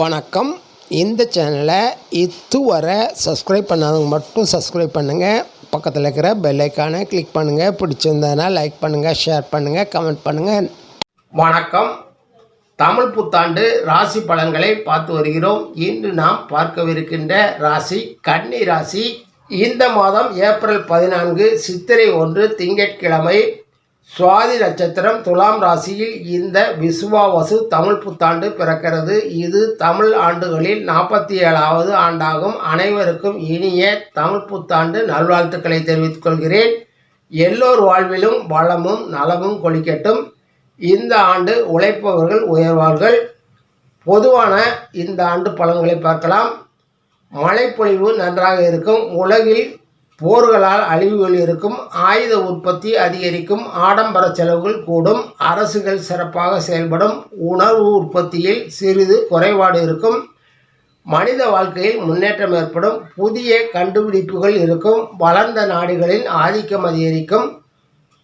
வணக்கம். இந்த சேனலை இதுவரை சப்ஸ்கிரைப் பண்ணாதவங்க மட்டும் சப்ஸ்கிரைப் பண்ணுங்கள் பக்கத்தில் இருக்கிற பெல்லைக்கானை கிளிக் பண்ணுங்கள் பிடிச்சிருந்ததுனா லைக் பண்ணுங்கள் ஷேர் பண்ணுங்கள் கமெண்ட் பண்ணுங்கள் வணக்கம். தமிழ் புத்தாண்டு ராசி பலன்களை பார்த்து வருகிறோம். இன்று நாம் பார்க்கவிருக்கின்ற ராசி கன்னி ராசி. இந்த மாதம் ஏப்ரல் பதினான்கு சித்திரை ஒன்று திங்கட்கிழமை சுவாதி நட்சத்திரம் துலாம் ராசியில் இந்த விசுவாவசு தமிழ் புத்தாண்டு பிறக்கிறது. இது தமிழ் ஆண்டுகளில் நாற்பத்தி ஏழாவது ஆண்டாகும். அனைவருக்கும் இனிய தமிழ் புத்தாண்டு நல்வாழ்த்துக்களை தெரிவித்துக் கொள்கிறேன். எல்லோர் வாழ்விலும் வளமும் நலமும் கொளிக்கட்டும். இந்த ஆண்டு உழைப்பவர்கள் உயர்வார்கள். பொதுவான இந்த ஆண்டு பலன்களை பார்க்கலாம். மழைப்பொழிவு நன்றாக இருக்கும். உலகில் போர்களால் அழிவுகள் இருக்கும் ஆயுத உற்பத்தி அதிகரிக்கும் ஆடம்பர செலவுகள் கூடும் அரசுகள் சிறப்பாக செயல்படும் உணவு உற்பத்தியில் சிறிது குறைபாடு இருக்கும் மனித வாழ்க்கையில் முன்னேற்றம் ஏற்படும் புதிய கண்டுபிடிப்புகள் இருக்கும் வளர்ந்த நாடுகளின் ஆதிக்கம் அதிகரிக்கும்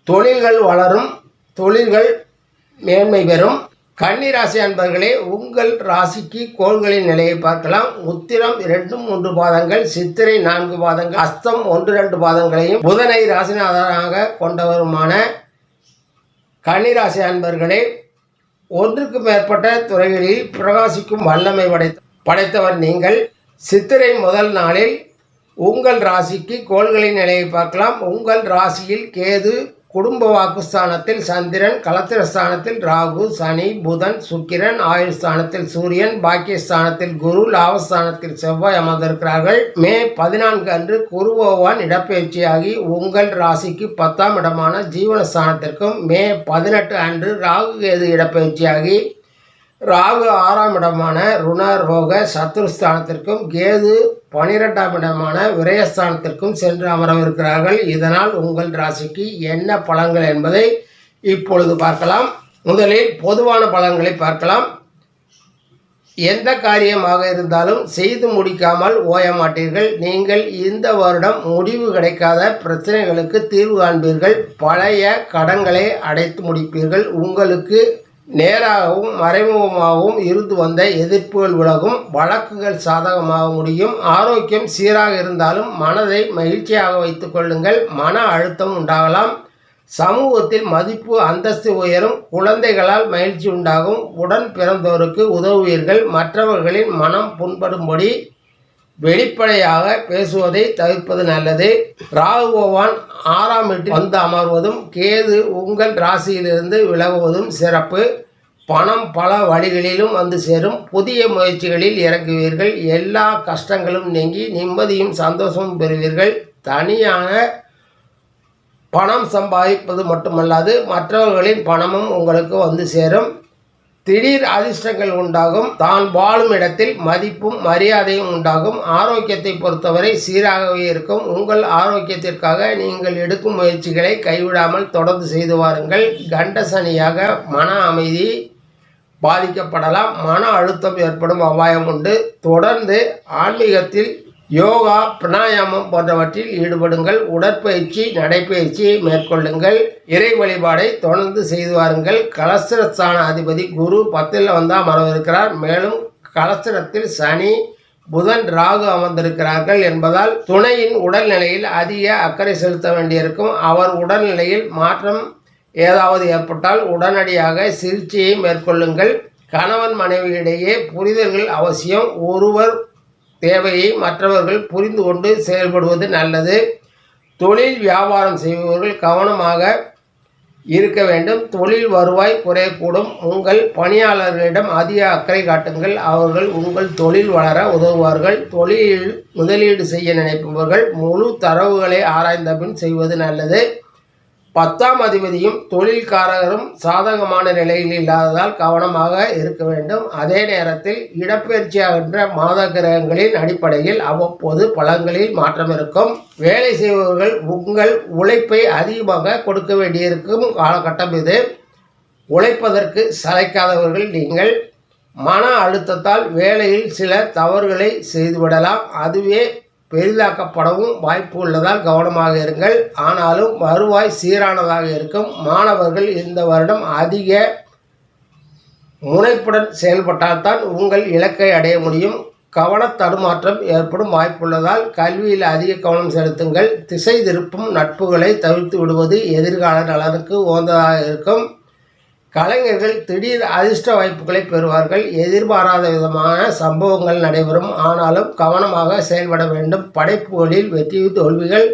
தொழில்கள் வளரும் தொழில்கள் மேன்மை பெறும் கன்னிராசி அன்பர்களே உங்கள் ராசிக்கு கோள்களின் நிலையை பார்க்கலாம். உத்திரம் இரண்டும் மூன்று பாதங்கள் சித்திரை நான்கு பாதங்கள் அஸ்தம் ஒன்று ரெண்டு பாதங்களையும் புதனை ராசிநாதனாக கொண்டவருமான கன்னிராசி அன்பர்களே ஒன்றுக்கு மேற்பட்ட துறைகளில் பிரகாசிக்கும் வல்லமை படைத்த படைத்தவர் நீங்கள். சித்திரை முதல் நாளில் உங்கள் ராசிக்கு கோள்களின் நிலையை பார்க்கலாம். உங்கள் ராசியில் கேது குடும்ப வாக்குஸ்தானத்தில் சந்திரன் கலத்திரஸ்தானத்தில் ராகு சனி புதன் சுக்கிரன் ஆயுள் ஸ்தானத்தில் சூரியன் பாக்கியஸ்தானத்தில் குரு லாபஸ்தானத்தில் செவ்வாய் அமர்ந்திருக்கிறார்கள். மே பதினான்கு அன்று குரு பகவான் இடப்பெயர்ச்சியாகி உங்கள் ராசிக்கு பத்தாம் இடமான ஜீவனஸ்தானத்திற்கும் மே பதினெட்டு அன்று ராகு கேது இடப்பெயர்ச்சியாகி ராகு ஆறாம் இடமான ருணரோக சத்ருஸ்தானத்திற்கும் கேது பனிரெண்டாம் இடமான விரயஸ்தானத்திற்கும் சென்று அமரவிருக்கிறார்கள். இதனால் உங்கள் ராசிக்கு என்ன பலன்கள் என்பதை இப்பொழுது பார்க்கலாம். முதலில் பொதுவான பலன்களை பார்க்கலாம். எந்த காரியமாக இருந்தாலும் செய்து முடிக்காமல் ஓய மாட்டீர்கள். நீங்கள் இந்த வருடம் முடிவு கிடைக்காத பிரச்சனைகளுக்கு தீர்வு காண்பீர்கள். பழைய கடன்களை அடைத்து முடிப்பீர்கள். உங்களுக்கு நேராகவும் மறைமுகமாகவும் இருந்து வந்த எதிர்ப்புகள் விலகும் வழக்குகள் சாதகமாக முடியும். ஆரோக்கியம் சீராக இருந்தாலும் மனதை மகிழ்ச்சியாக வைத்து கொள்ளுங்கள். மன அழுத்தம் உண்டாகலாம். சமூகத்தில் மதிப்பு அந்தஸ்து உயரும். குழந்தைகளால் மகிழ்ச்சி உண்டாகும். உடன் பிறந்தோருக்கு உதவுவீர்கள். மற்றவர்களின் மனம் புண்படும்படி வெளிப்படையாக பேசுவதை தவிர்ப்பது நல்லது. ராகு பகவான் ஆறாம் வீட்டில் வந்து அமர்வதும் கேது உங்கள் ராசியிலிருந்து விலகுவதும் சிறப்பு. பணம் பல வழிகளிலும் வந்து சேரும். புதிய முயற்சிகளில் இறங்குவீர்கள். எல்லா கஷ்டங்களும் நீங்கி நிம்மதியும் சந்தோஷமும் பெறுவீர்கள். தனியாக பணம் சம்பாதிப்பது மட்டுமல்லாது மற்றவர்களின் பணமும் உங்களுக்கு வந்து சேரும். திடீர் அதிர்ஷ்டங்கள் உண்டாகும். தான் வாழும் இடத்தில் மதிப்பும் மரியாதையும் உண்டாகும். ஆரோக்கியத்தை பொறுத்தவரை சீராகவே இருக்கும். உங்கள் ஆரோக்கியத்திற்காக நீங்கள் எடுக்கும் முயற்சிகளை கைவிடாமல் தொடர்ந்து செய்து வாருங்கள். கண்ட சனியாக மன அமைதி பாதிக்கப்படலாம். மன அழுத்தம் ஏற்படும் அபாயம் உண்டு. தொடர்ந்து ஆன்மீகத்தில் யோகா பிராணாயாமம் போன்றவற்றில் ஈடுபடுங்கள். உடற்பயிற்சி நடைப்பயிற்சியை மேற்கொள்ளுங்கள். இறை வழிபாடை தொடர்ந்து செய்து வாருங்கள். கலஸ்திரஸ்தான அதிபதி குரு பத்தில் வந்தால் மறவிருக்கிறார் மேலும் கலஸ்திரத்தில் சனி புதன் ராகு அமர்ந்திருக்கிறார்கள் என்பதால் துணையின் உடல்நிலையில் அதிக அக்கறை செலுத்த வேண்டியிருக்கும். அவர் உடல்நிலையில் மாற்றம் ஏதாவது ஏற்பட்டால் உடனடியாக சிகிச்சையை மேற்கொள்ளுங்கள். கணவன் மனைவியிடையே புரிதல்கள் அவசியம். ஒருவர் தேவையை மற்றவர்கள் புரிந்து கொண்டு செயல்படுவது நல்லது. தொழில் வியாபாரம் செய்பவர்கள் கவனமாக இருக்க வேண்டும். தொழில் வருவாய் குறையக்கூடும். உங்கள் பணியாளர்களிடம் அதிக அக்கறை காட்டுங்கள். அவர்கள் உங்கள் தொழில் வளர உதவுவார்கள். தொழிலில் முதலீடு செய்ய நினைப்பவர்கள் முழு தரவுகளை ஆராய்ந்த பின் செய்வது நல்லது. பத்தாம் அதிபதியும் தொழில்காரரும் சாதகமான நிலையில் இல்லாததால் கவனமாக இருக்க வேண்டும். அதே நேரத்தில் இடப்பெயர்ச்சியாகின்ற மாத கிரகங்களின் அடிப்படையில் அவ்வப்போது பலன்களில் மாற்றம் இருக்கும். வேலை செய்பவர்கள் உங்கள் உழைப்பை அதிகமாக கொடுக்க வேண்டியிருக்கும் காலகட்டம் இது. உழைப்பதற்கு சளைக்காதவர்கள் நீங்கள். மன அழுத்தத்தால் வேலையில் சில தவறுகளை செய்துவிடலாம். அதுவே பெரிதாக்கப்படவும் வாய்ப்பு உள்ளதால் கவனமாக இருங்கள். ஆனாலும் வருவாய் சீரானதாக இருக்கும். மாணவர்கள் இந்த வருடம் அதிக முனைப்புடன் செயல்பட்டால்தான் உங்கள் இலக்கை அடைய முடியும். கவன தடுமாற்றம் ஏற்படும் வாய்ப்புள்ளதால் கல்வியில் அதிக கவனம் செலுத்துங்கள். திசை திருப்பும் நட்புகளை தவிர்த்து விடுவது எதிர்கால நலனுக்கு உகந்ததாக இருக்கும். கலைஞர்கள் திடீர் அதிர்ஷ்ட வாய்ப்புகளை பெறுவார்கள். எதிர்பாராத விதமான சம்பவங்கள் நடைபெறும். ஆனாலும் கவனமாக செயல்பட வேண்டும். படைப்புகளில் வெற்றி தோல்விகள்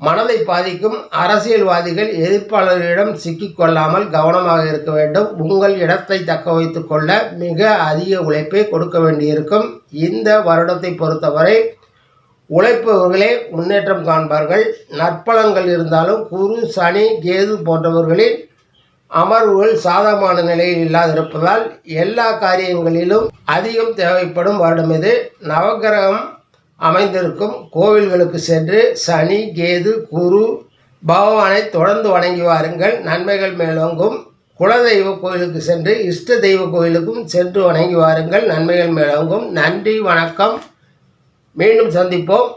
மனதை பாதிக்கும். அரசியல்வாதிகள் எதிர்ப்பாளர்களிடம் சிக்கிக்கொள்ளாமல் கவனமாக இருக்க வேண்டும். உங்கள் இடத்தை தக்க வைத்து கொள்ள மிக அதிக உழைப்பை கொடுக்க வேண்டியிருக்கும். இந்த வருடத்தை பொறுத்தவரை உழைப்பவர்களே முன்னேற்றம் காண்பார்கள். நற்பலங்கள் இருந்தாலும் குரு சனி கேது போன்றவர்களின் அமர்வுகள் சாதகமான நிலையில் இல்லாதிருப்பதால் எல்லா காரியங்களிலும் அதிகம் தேவைப்படும் வருடம் இது. நவகிரகம் அமைந்திருக்கும் கோவில்களுக்கு சென்று சனி கேது குரு பகவானை தொடர்ந்து வணங்கி வாருங்கள். நன்மைகள் மேலோங்கும். குலதெய்வ கோயிலுக்கு சென்று இஷ்ட தெய்வ கோயிலுக்கும் சென்று வணங்கி வாருங்கள். நன்மைகள் மேலோங்கும். நன்றி வணக்கம். மீண்டும் சந்திப்போம்.